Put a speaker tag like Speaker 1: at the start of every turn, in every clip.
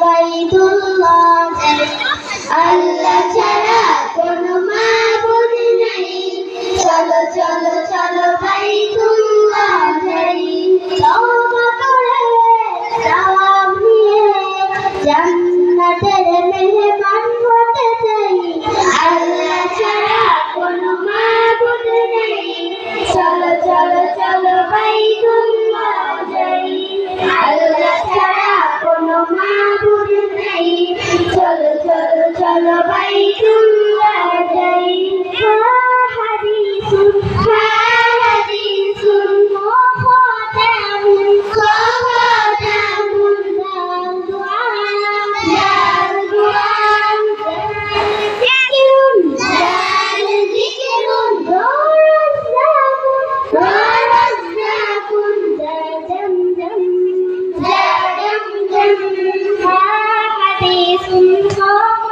Speaker 1: বাইতুল্লাহ আল্লাহ ছাড়া চলো চলো Please,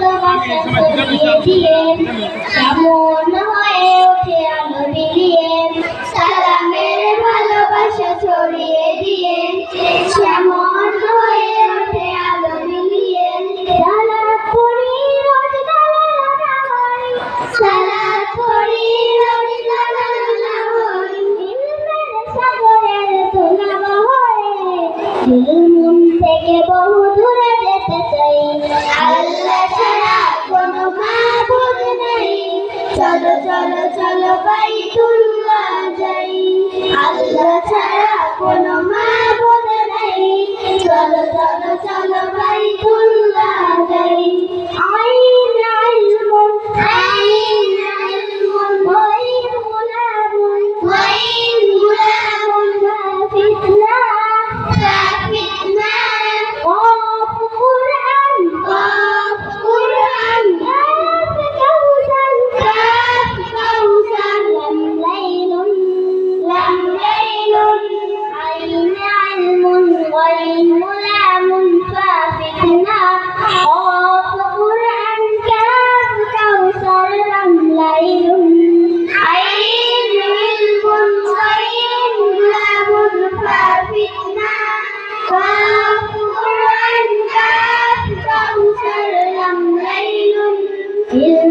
Speaker 1: ভালোবাসা ছড়িয়ে দিলেন কেমন হয়ে ওঠে আলো বিলিয়েন সালামের ভালোবাসা ছড়িয়ে দিলেন কেমন হয়ে ওঠে আলো বিলিয়েন সালা পড়ি রোজ সালা মন থেকে বহু দূরে যেতে চাই। আল্লাহ কোনো মা বোন নেই। চলো চলো চলো বাইতুল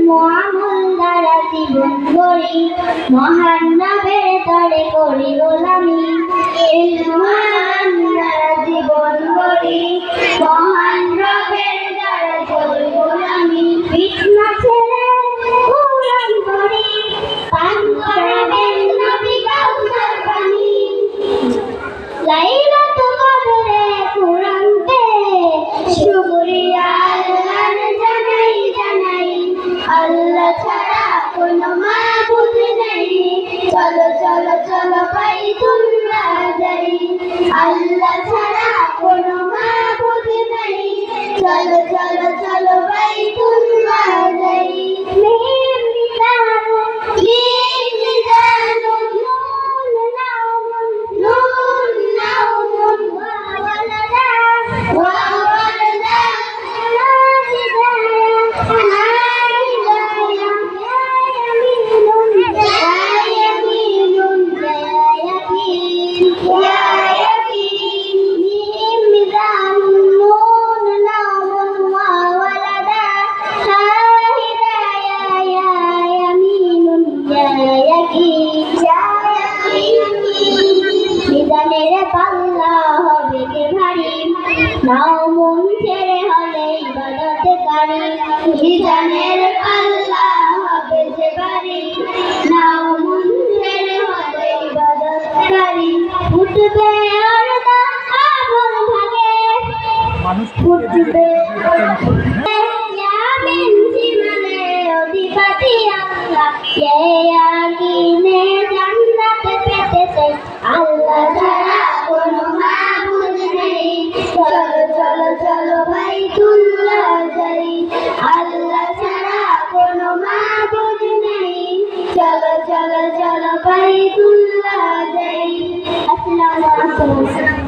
Speaker 1: মোয়ামল দ্বারা জীবন গড়ি মহান নামের তরে করি
Speaker 2: চলো চলো ভাই তুল্লাহ যাই। আসসালামু আলাইকুম।